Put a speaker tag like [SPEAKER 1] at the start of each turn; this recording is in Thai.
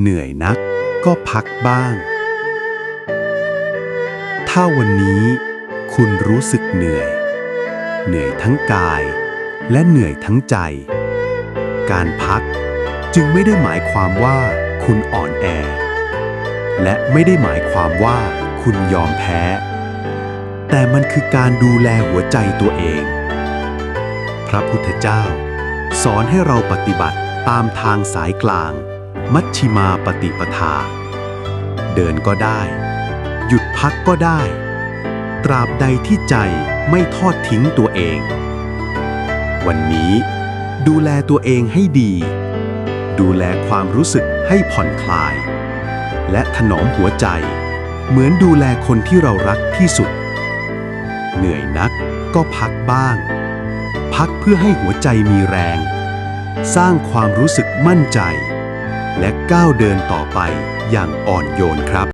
[SPEAKER 1] เหนื่อยนักก็พักบ้าง ถ้าวันนี้คุณรู้สึกเหนื่อย เหนื่อยทั้งกายและเหนื่อยทั้งใจ การพักจึงไม่ได้หมายความว่าคุณอ่อนแอ และไม่ได้หมายความว่าคุณยอมแพ้ แต่มันคือการดูแลหัวใจตัวเอง พระพุทธเจ้า สอนให้เราปฏิบัติตามทางสายกลาง มัชชิมาปฏิปทา เดินก็ได้ หยุดพักก็ได้ ตราบใดที่ใจไม่ทอดทิ้งตัวเอง วันนี้ดูแลตัวเองให้ดี ดูแลความรู้สึกให้ผ่อนคลาย และถนอมหัวใจ เหมือนดูแลคนที่เรารักที่สุด เหนื่อยนักก็พักบ้าง พักเพื่อให้หัวใจมีแรง สร้างความรู้สึกมั่นใจ และก้าวเดินต่อไปอย่างอ่อนโยนครับ